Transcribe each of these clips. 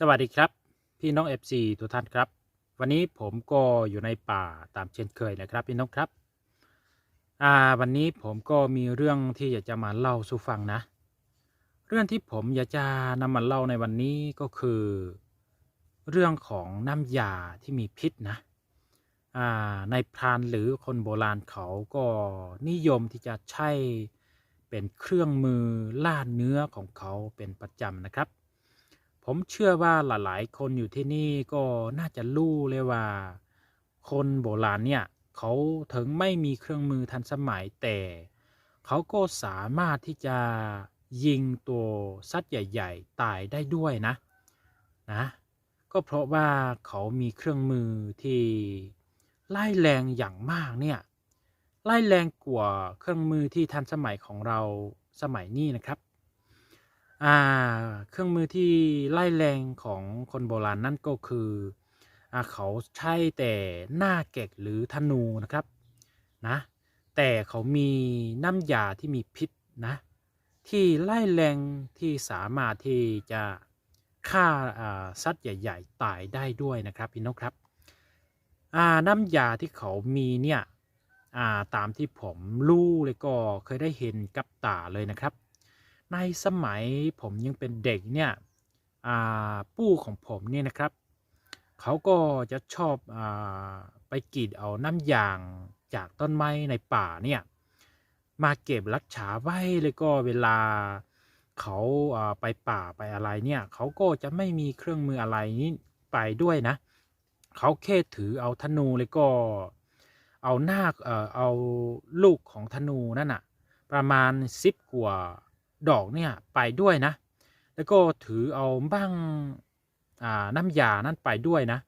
สวัสดีครับ พี่น้อง FC ทุกท่านครับ วันนี้ผมก็อยู่ในป่าตามเช่นเคยนะครับ พี่น้องครับอ่าวันนี้ผมก็มีเรื่องที่อยากจะมาเล่าสู่ฟังนะ เรื่องที่ผมอยากจะนำมาเล่าในวันนี้ก็คือ เรื่องของน้ำยาที่มีพิษนะอ่าในพรานหรือคนโบราณเขาก็นิยมที่จะใช้เป็นเครื่องมือล่าเนื้อของเขาเป็นประจำนะครับ ผมเชื่อว่าหลายๆ คนอยู่ที่นี่ก็น่าจะรู้เลยว่า คนโบราณเนี่ย เขาถึงไม่มีเครื่องมือทันสมัยแต่ เขาก็สามารถที่จะยิงตัวสัตว์ใหญ่ ๆ ตายได้ด้วยนะนะก็เพราะว่าเขามีเครื่องมือที่ไล่แรงอย่างมากเนี่ยไล่แรงกว่าเครื่องมือที่ทันสมัยของเราสมัยนี้นะครับ อ่าเครื่องมือที่ไล่แรงของคนโบราณนั่นก็คืออ่าเขาใช้แต่หน้าเก็กหรือธนูนะครับนะแต่เขามีน้ำยาที่มีพิษนะที่ไล่แรงที่สามารถที่จะฆ่าอ่าสัตว์ใหญ่ ๆ ตายได้ด้วยนะครับพี่น้องครับอ่าน้ำยาที่เขามีเนี่ยอ่าตามที่ผมรู้เลยก็เคยได้เห็นกับตาเลยนะครับ ในสมัยผมยังเป็นเด็กเนี่ยปู่ของผมเนี่ยนะครับ เขาก็จะชอบอไปกรีดเอาน้ำยางจากต้นไม้ในป่าเนี่ยมาเก็บรักษาไว้เลยก็เวลาเขาาไปป่าไปอะไรเนี่ยเขาก็จะไม่มีเครื่องมืออะไรนี้ไปด้วยนะ เขาแค่ถือเอาธนูเลยก็เอาหน้าเออเอาลูกของธนูนั่นน่ะประมาณสิบกว่า ดอกเนี่ยไปด้วยนะ แล้วก็ถือเอาบ้างน้ำยานั่นไปด้วยนะ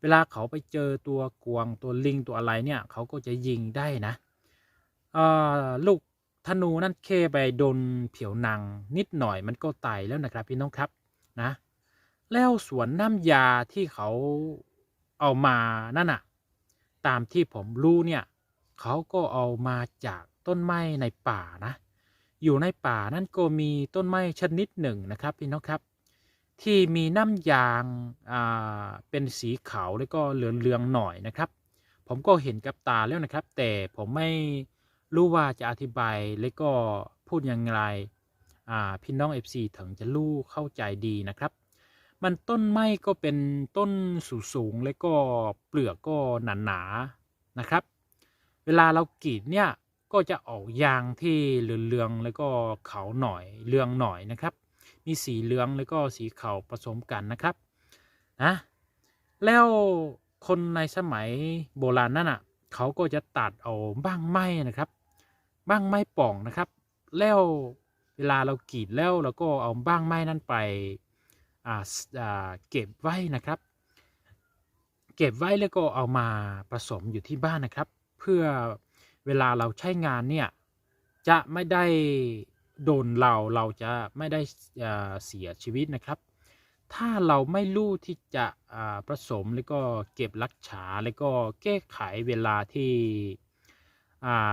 เวลาเขาไปเจอตัวกวางตัวลิงตัวอะไรเนี่ยเขาก็จะยิงได้นะลูกธนูนั่นเคไปโดนผิวหนังนิดหน่อยมันก็ตายแล้วนะครับพี่น้องครับนะ แล้วสวนน้ำยาที่เขาเอามานั่นน่ะตามที่ผมรู้เนี่ยเขาก็เอามาจากต้นไม้ในป่านะ อยู่ในป่านั่นก็มีต้นไม้ชนิดหนึ่งนะครับพี่น้องครับ ที่มีน้ำยางเป็นสีขาวแล้วก็เหลืองๆหน่อยนะครับ ผมก็เห็นกับตาแล้วนะครับ แต่ผมไม่รู้ว่าจะอธิบายและก็พูดอย่างไรพี่น้อง FC ถึงจะรู้เข้าใจดีนะครับ มันต้นไม้ก็เป็นต้นสูงๆแล้วก็เปลือกก็หนาๆนะครับ เวลาเรากรีดเนี่ย ก็จะออกยางที่เหลืองๆแล้วก็ขาวหน่อยเหลืองหน่อยนะครับ มีสีเหลืองแล้วก็สีขาวผสมกันนะครับนะแล้วคนในสมัยโบราณนั่นอะเขาก็จะตัดเอาบ้างไม้นะครับบ้างไม้ป่องนะครับ แล้วเวลาเรากรีดแล้วเราก็เอาบ้างไม้นั้นไปอ่าอ่าเก็บไว้นะครับ เก็บไว้แล้วก็เอามาผสมอยู่ที่บ้านนะครับ เพื่อ เวลาเราใช้งานเนี่ยจะไม่ได้โดนเราเราจะไม่ได้เสียชีวิตนะครับ ถ้าเราไม่รู้ที่จะผสมแล้วก็เก็บรักษาแล้วก็แก้ไขเวลาที่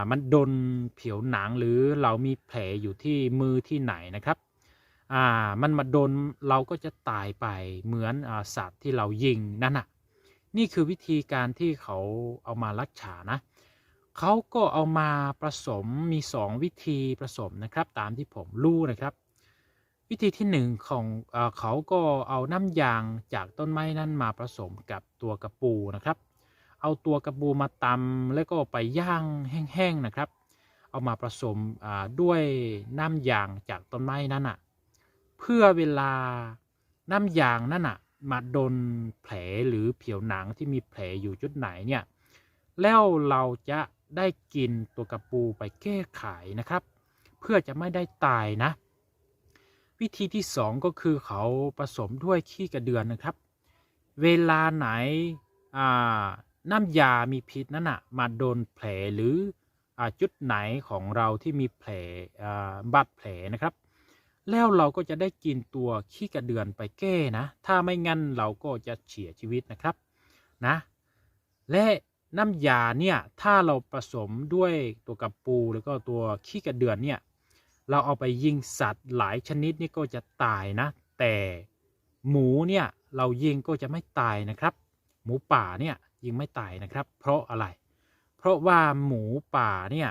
มันโดนผิวหนังหรือเรามีแผลอยู่ที่มือที่ไหนนะครับอ่ามันมาโดนเราก็จะตายไปเหมือนอสัตว์ที่เรายิงนั่นน่ะนี่คือวิธีการที่เขาเอามารักษานะ เขาก็เอามาผสมมีสองวิธีผสมนะครับตามที่ผมรู้นะครับ วิธีที่หนึ่งของเอเขาก็เอาน้ำยางจากต้นไม้นั้นมาผสมกับตัวกระปูนะครับ เอาตัวกระปูมาตำแล้วก็ไปย่างแห้งๆนะครับ เอามาผสมด้วยน้ำยางจากต้นไม้นั้นอะเพื่อเวลาน้ำยางนั่นอะมาโดนแผลหรือผิวหนังที่มีแผลอยู่จุดไหนเนี่ยแล้วเราจะ ได้กินตัวกระปูไปแก้ไขนะครับ เพื่อจะไม่ได้ตายนะ วิธีที่สองก็คือเขาผสมด้วยขี้กระเดือนนะครับ เวลาไหนน้ำยามีพิษนั้นอะมาโดนแผลหรืออจุดไหนของเราที่มีแผลบาดแผลนะครับ แล้วเราก็จะได้กินตัวขี้กระเดือนไปแก้นะ ถ้าไม่งั้นเราก็จะเสียชีวิตนะครับนะ และ น้ำยาเนี่ยถ้าเราผสมด้วยตัวกระปูแล้วก็ตัวขี้กระเดือนเนี่ยเราเอาไปยิงสัตว์หลายชนิดนี่ก็จะตายนะ แต่หมูเนี่ยเรายิงก็จะไม่ตายนะครับ หมูป่าเนี่ยยิงไม่ตายนะครับ เพราะอะไร เพราะว่าหมูป่าเนี่ย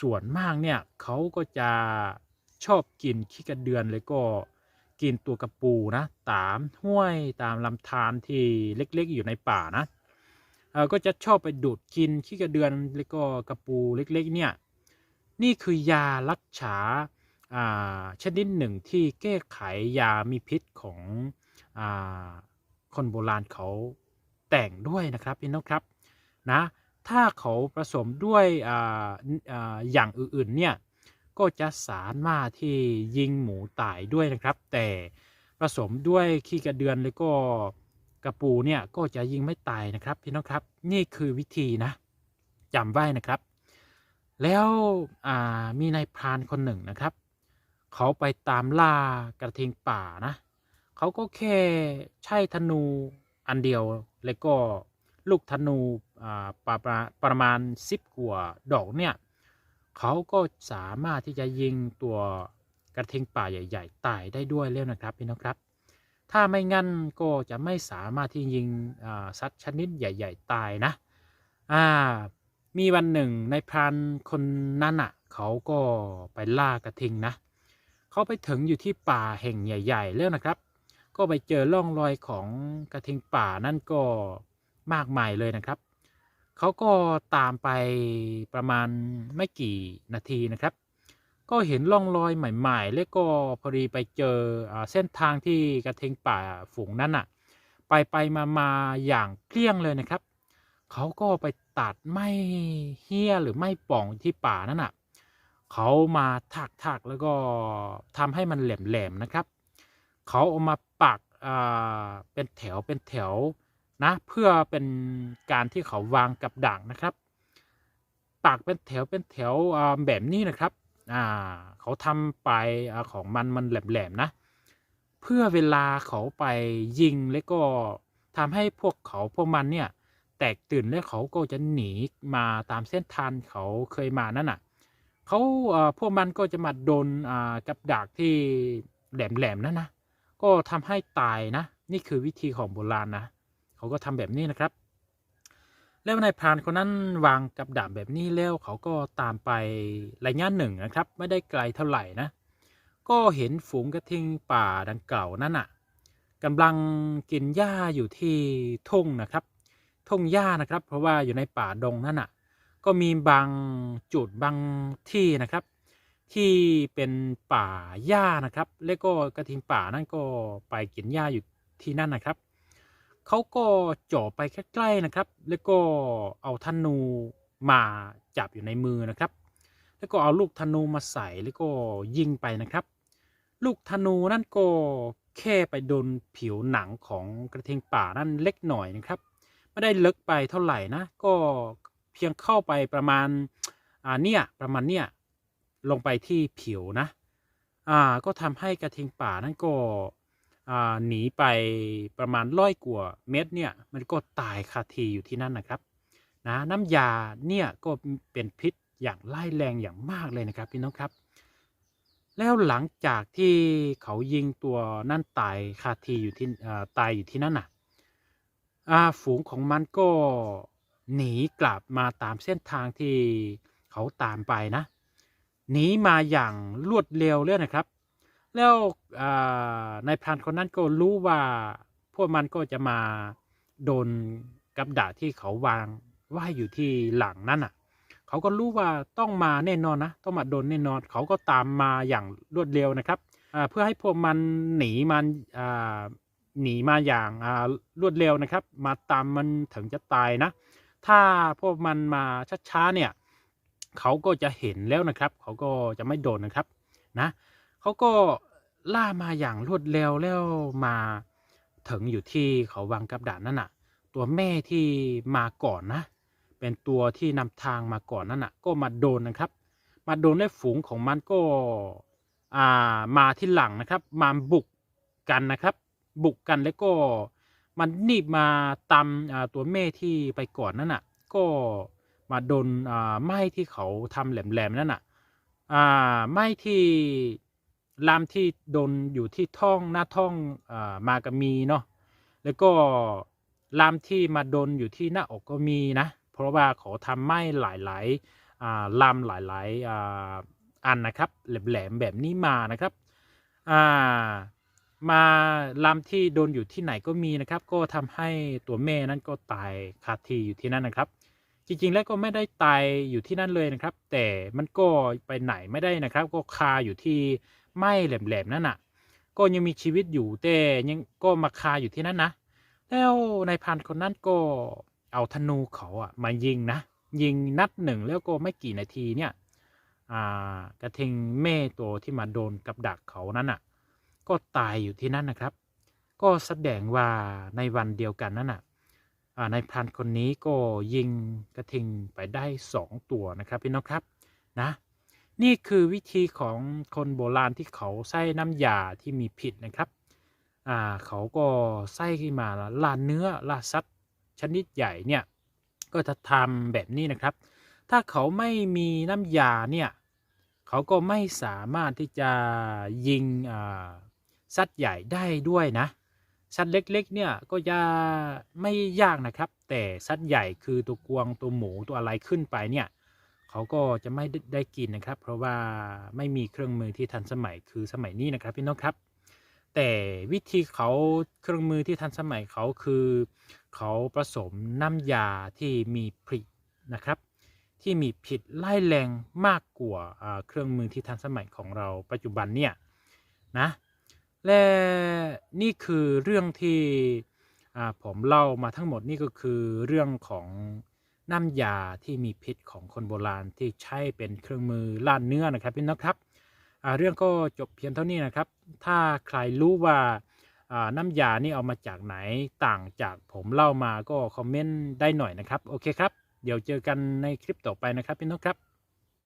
ส่วนมากเนี่ยเขาก็จะชอบกินขี้กระเดือนเลยก็กินตัวกระปูนะตามห้วยตามลำธารที่เล็กๆอยู่ในป่านะ ก็จะชอบไปดูดกินขี้กระเดือนแล้วก็กระปูเล็กๆเนี่ยนี่คือยารักษาอ่าชนิดหนึ่งที่แก้ไขยามีพิษของอาคนโบราณเขาแต่งด้วยนะครับพี่น้องครับนะถ้าเขาผสมด้วยอาอ่าอย่างอื่นๆเนี่ยก็จะสามารถที่ยิงหมูตายด้วยนะครับ แต่ผสมด้วยขี้กระเดือนแล้วก็ กระปูเนี่ยก็จะยิงไม่ตายนะครับพี่น้องครับนี่คือวิธีนะจำไว้นะครับ แล้วมีนายพรานคนหนึ่งนะครับ เขาไปตามล่ากระทิงป่านะเขาก็แค่ใช้ธนูอันเดียวแล้วก็ลูกธนูอ่าประมาณประมาณสิบกว่าดอกเนี่ยเขาก็สามารถที่จะยิงตัวกระทิงป่าใหญ่ ๆ ตายได้ด้วยแล้วนะครับพี่น้องครับ ถ้าไม่งั้นก็จะไม่สามารถที่ยิงสัตว์ชนิดใหญ่ ๆ ตายนะอ่ามีวันหนึ่งในพรานคนนั้นอะเขาก็ไปล่ากระทิงนะ เขาไปถึงอยู่ที่ป่าแห่งใหญ่ ๆ แล้วนะครับ ก็ไปเจอร่องรอยของกระทิงป่านั่นก็มากมายเลยนะครับ เขาก็ตามไปประมาณไม่กี่นาทีนะครับ ก็เห็นร่องรอยใหม่ ๆ แล้วก็พอดีไปเจออเส้นทางที่กระทิงป่าฝูงนั้นอะไปไปมามาอย่างเกลี้ยงเลยนะครับ เขาก็ไปตัดไม้เฮี้ยหรือไม้ป่องที่ป่านั่นอะเขามาถักถักแล้วก็ทำให้มันแหลมๆนะครับ เขาเอามาปักเป็นแถวเป็นแถวนะเพื่อเป็นการที่เขาวางกับดักนะครับ ปักเป็นแถวเป็นแถวแบบนี้นะครับ อ่าเขาทำไปอาของมันมันแหลมๆนะ เพื่อเวลาเขาไปยิงแล้วก็ทำให้พวกเขาพวกมันเนี่ยแตกตื่นแล้วเขาก็จะหนีมาตามเส้นทางเขาเคยมานั่นน่ะเขาอ่อพวกมันก็จะมาโดนอ่ากับดักที่แหลมๆนั่นนะก็ทำให้ตายนะ นี่คือวิธีของโบราณนะเขาก็ทำแบบนี้นะครับ แล้วนายพรานคนนั้นวางกับดักแบบนี้แล้วเขาก็ตามไประยะหนึ่งนะครับ ไม่ได้ไกลเท่าไหร่นะ ก็เห็นฝูงกระทิงป่าดังกล่าวนั่นน่ะกำลังกินหญ้าอยู่ที่ทุ่งนะครับ ทุ่งหญ้านะครับ เพราะว่าอยู่ในป่าดงนั่นน่ะ ก็มีบางจุดบางที่นะครับ ที่เป็นป่าหญ้านะครับ แล้วก็กระทิงป่านั่นก็ไปกินหญ้าอยู่ที่นั่นนะครับ เขาก็จ่อไปใกล้ๆนะครับ แล้วก็เอาธนูมาจับอยู่ในมือนะครับ แล้วก็เอาลูกธนูมาใส่แล้วก็ยิงไปนะครับ ลูกธนูนั่นก็แค่ไปโดนผิวหนังของกระทิงป่านั่นเล็กหน่อยนะครับ ไม่ได้ลึกไปเท่าไหร่นะ ก็เพียงเข้าไปประมาณอ่าเนี่ยประมาณเนี่ยลงไปที่ผิวนะ อ่าก็ทำให้กระทิงป่านั่นก็ หนีไปประมาณร้อยกว่าเมตรเนี่ยมันก็ตายคาทีอยู่ที่นั่นนะครับนะน้ำยาเนี่ยก็เป็นพิษอย่างร้ายแรงอย่างมากเลยนะครับพี่น้องครับ แล้วหลังจากที่เขายิงตัวนั่นตายคาทีอยู่ที่ตายอยู่ที่นั่นน่ะอ่าฝูงของมันก็หนีกลับมาตามเส้นทางที่เขาตามไปนะหนีมาอย่างรวดเร็วเลยนะครับ แล้วนายพรานคนนั้นก็รู้ว่าพวกมันก็จะมาโดนกับดักที่เขาวางไว้อยู่ที่หลังนั่นอะ เขาก็รู้ว่าต้องมาแน่นอนนะ ต้องมาโดนแน่นอน เขาก็ตามมาอย่างรวดเร็วนะครับเพื่อให้พวกมันหนีมันหนีมาอย่างรวดเร็วนะครับ มาตามมันถึงจะตายนะ ถ้าพวกมันมาช้าๆเนี่ย เขาก็จะเห็นแล้วนะครับ เขาก็จะไม่โดนนะครับนะ เขาก็ล่ามาอย่างรวดเร็วแล้วมาถึงอยู่ที่เขาวางกับดักนั่นน่ะ ตัวแม่ที่มาก่อนนะ เป็นตัวที่นำทางมาก่อนนั่นน่ะ ก็มาโดนนะครับ มาโดนได้ฝูงของมันก็อ่ามาที่หลังนะครับ มาบุกกันนะครับ บุกกันแล้วก็มันนีบมาตามอ่าตัวแม่ที่ไปก่อนนั่นน่ะ ก็มาโดนอ่าไม้ที่เขาทำแหลมๆนั่นน่ะอ่าไม้ที่ ลามที่โดนอยู่ที่ท้องหน้าท้องอมาก็มีเนาะแล้วก็ลามที่มาโดนอยู่ที่หน้าอกก็มีนะ เพราะว่าเขาทำไหม้หลายๆอ่าลามหลายๆอ,าอันนะครับแหลมๆแบบนี้มานะครับามาลามที่โดนอยู่ที่ไหนก็มีนะครับ ก็ทำให้ตัวแม่นั้นก็ตายคาทีอยู่ที่นั่นนะครับจริงๆ แล้วก็ไม่ได้ตายอยู่ที่นั่นเลยนะครับ แต่มันก็ไปไหนไม่ได้นะครับ ก็คาอยู่ที่ไม้แหลมๆนั่นน่ะ ก็ยังมีชีวิตอยู่แต่ยังก็มาคาอยู่ที่นั่นนะ แล้วนายพันคนนั้นก็เอาธนูเขาอะมายิงนะ ยิงนัดหนึ่งแล้วก็ไม่กี่นาทีเนี่ยกระทิงแม่ตัวที่มาโดนกับดักเขานั้นอะ ก็ตายอยู่ที่นั่นนะครับ ก็แสดงว่าในวันเดียวกันนั่นน่ะอ่านายพรานคนนี้ก็ยิงกระทิงไปได้สองตัวนะครับพี่น้องครับนะ นี่คือวิธีของคนโบราณที่เขาใส่น้ำยาที่มีพิษนะครับอ่าเขาก็ใส่ขึ้นมาลาเนื้อลาสัตว์ชนิดใหญ่เนี่ยก็จะทำแบบนี้นะครับ ถ้าเขาไม่มีน้ำยาเนี่ยเขาก็ไม่สามารถที่จะยิงอ่าสัตว์ใหญ่ได้ด้วยนะสัตว์เล็กๆ เนี่ยก็จะไม่ยากนะครับ แต่สัตว์ใหญ่คือตัวกวางตัวหมูตัวอะไรขึ้นไปเนี่ย เขาก็จะไม่ได้กินนะครับ เพราะว่าไม่มีเครื่องมือที่ทันสมัยคือสมัยนี้นะครับพี่น้องครับ แต่วิธีเขาเครื่องมือที่ทันสมัยเขาคือเขาผสมน้ำยาที่มีพิษนะครับ ที่มีพิษไล่แรงมากกว่าเครื่องมือที่ทันสมัยของเราปัจจุบันเนี่ยนะและนี่คือเรื่องที่ผมเล่ามาทั้งหมดนี่ก็คือเรื่องของ น้ำยาที่มีพิษของคนโบราณที่ใช้เป็นเครื่องมือล่านเนื้อนะครับพี่น้องครับเรื่องก็จบเพียงเท่านี้นะครับ ถ้าใครรู้ว่าอ่าน้ำยานี่เอามาจากไหนต่างจากผมเล่ามาก็คอมเมนต์ได้หน่อยนะครับ โอเคครับ เดี๋ยวเจอกันในคลิปต่อไปนะครับพี่น้องครับ